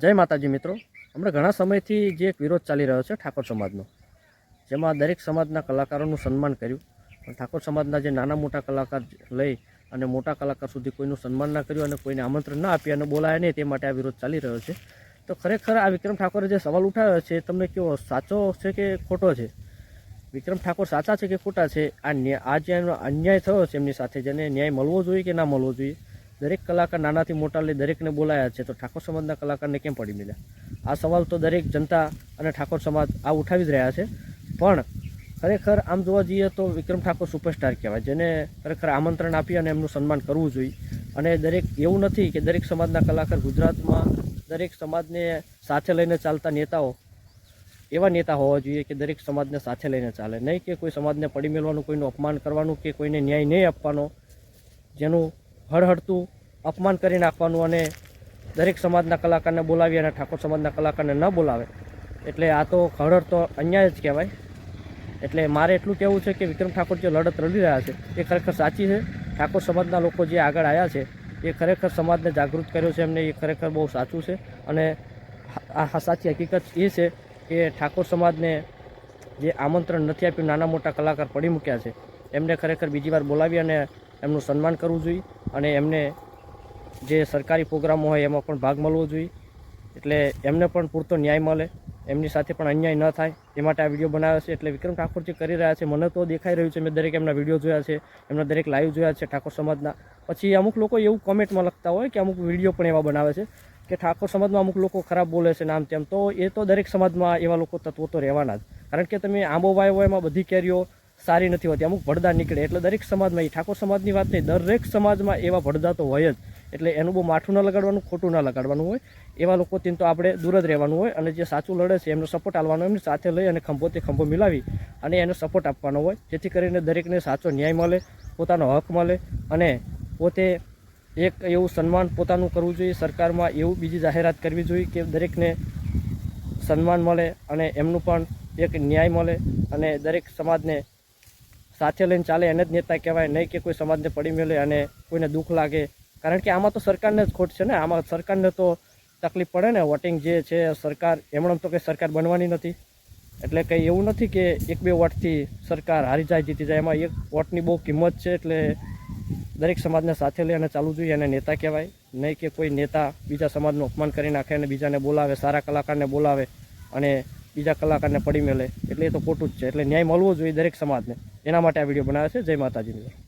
જય માતાજી મિત્રો. હમણાં ઘણા સમયથી જે એક વિરોધ ચાલી રહ્યો છે ઠાકોર સમાજનો. જેમાં દરેક સમાજના કલાકારોનું સન્માન કર્યું. પણ ઠાકોર સમાજના જે નાના મોટા કલાકાર લઈ અને મોટા કલાકાર સુધી કોઈનું સન્માન ના કર્યું અને કોઈને આમંત્રણ ના આપ્યું અને બોલાયા નહીં તે માટે આ વિરોધ ચાલી રહ્યો છે. તો ખરેખર આ વિક્રમ ઠાકોરે જે સવાલ ઉઠાવ્યો છે તમને કેવો સાચો છે કે ખોટો છે? વિક્રમ ઠાકોર સાચા છે કે ખોટા છે? આ આ જે અન્યાય થયો છે એમની સાથે જેને ન્યાય મળવો જોઈએ કે ના મળવો જોઈએ? દરેક કલાકાર નાનાથી મોટા લઈ દરેકને બોલાયા છે, તો ઠાકોર સમાજના કલાકારને કેમ પડી મળ્યા આ સવાલ તો દરેક જનતા અને ઠાકોર સમાજ આ ઉઠાવી જ રહ્યા છે. પણ ખરેખર આમ જોવા જઈએ તો વિક્રમ ઠાકોર સુપરસ્ટાર કહેવાય, જેને ખરેખર આમંત્રણ આપી અને એમનું સન્માન કરવું જોઈએ. અને દરેક એવું નથી કે દરેક સમાજના કલાકાર ગુજરાતમાં દરેક સમાજને સાથે લઈને ચાલતા નેતાઓ, એવા નેતા હોવા જોઈએ કે દરેક સમાજને સાથે લઈને ચાલે. નહીં કે કોઈ સમાજને પડી મેળવાનું કોઈનું અપમાન કરવાનું કે કોઈને ન્યાય નહીં આપવાનો. જેનું હળહળતું અપમાન કરી નાખવાનું અને દરેક સમાજના કલાકારને બોલાવી અને ઠાકોર સમાજના કલાકારને ન બોલાવે. એટલે આ તો હળહળતો અન્યાય જ કહેવાય. એટલે મારે એટલું કહેવું છે કે વિક્રમ ઠાકોર જે લડત રડી રહ્યા છે, એ ખરેખર સાચી છે. ઠાકોર સમાજના લોકો જે આગળ આવ્યા છે, એ ખરેખર સમાજને જાગૃત કર્યો છે એમને એ ખરેખર બહુ સાચું છે. અને આ સાચી હકીકત એ છે કે ઠાકોર સમાજને જે આમંત્રણ નથી આપ્યું, નાના મોટા કલાકાર પડી મૂક્યા છે, એમને ખરેખર બીજી વાર બોલાવી અને એમનું સન્માન કરવું જોઈએ અને એમને જે સરકારી પ્રોગ્રામો હોય એમાં પણ ભાગ મળવો જોઈએ. એટલે એમને પણ પૂરતો ન્યાય મળે. એમની સાથે પણ અન્યાય ન થાય. એ માટે આ વીડિયો બનાવ્યો છે. એટલે વિક્રમ ઠાકોર જે કરી રહ્યા છે, મને તો દેખાઈ રહ્યું છે. મેં દરેક એમના વીડિયો જોયા છે. એમના દરેક લાઈવ જોયા છે ઠાકોર સમાજના. પછી અમુક લોકો એવું કોમેન્ટમાં લખતા હોય કે અમુક વીડિયો પણ એવા બનાવે છે કે ઠાકોર સમાજમાં અમુક લોકો ખરાબ બોલે છે નામ તેમ. તો એ તો દરેક સમાજમાં એવા લોકો તત્વો તો રહેવાના જ. કારણ કે તમે આંબો હોય એમાં બધી કેરીઓ સારી નથી હોતી. અમુક ભડદા નીકળે. એટલે દરેક સમાજમાં એ ઠાકોર સમાજની વાત નહીં. દરેક સમાજમાં એવા ભડદા તો હોય જ. એટલે એનું બહુ માઠું ન લગાડવાનું, ખોટું ના લગાડવાનું હોય. એવા લોકોથી તો આપણે દૂર જ રહેવાનું હોય અને જે સાચું લડે છે, એમનો સપોર્ટ આપવાનો, એમની સાથે લઈ અને ખંભો તે ખંભો મિલાવી અને એનો સપોર્ટ આપવાનો હોય. જેથી કરીને દરેકને સાચો ન્યાય મળે, પોતાનો હક મળે અને પોતે એક એવું સન્માન પોતાનું કરવું જોઈએ. સરકારમાં એવું બીજી જાહેરાત કરવી જોઈએ કે દરેકને સન્માન મળે અને એમનું પણ એક ન્યાય મળે અને દરેક સમાજને સાથે લઈને ચાલે. એને જ નેતા કહેવાય. નહીં કે કોઈ સમાજને પડી મળે અને કોઈને દુઃખ લાગે કારણ કે આમાં તો સરકારને જ ખોટ છે ને? આમાં સરકારને તો તકલીફ પડે ને? વોટિંગ જે છે, સરકાર, એમણે તો કંઈ સરકાર બનવાની નથી. એટલે કંઈ એવું નથી કે એક બે વોટથી સરકાર હારી જાય, જીતી જાય. એમાં એક વોટની બહુ કિંમત છે એટલે દરેક સમાજને સાથે લઈ અને ચાલવું જોઈએ એને નેતા કહેવાય. નહીં કે કોઈ નેતા બીજા સમાજનું અપમાન કરી નાખે અને બીજાને બોલાવે, સારા કલાકારને બોલાવે અને બીજા કલાકારને પડી મેલે. એટલે એ તો ખોટું જ છે. એટલે ન્યાય મળવો જોઈએ દરેક સમાજને. એના માટે આ વીડિયો બનાવે છે. જય માતાજીની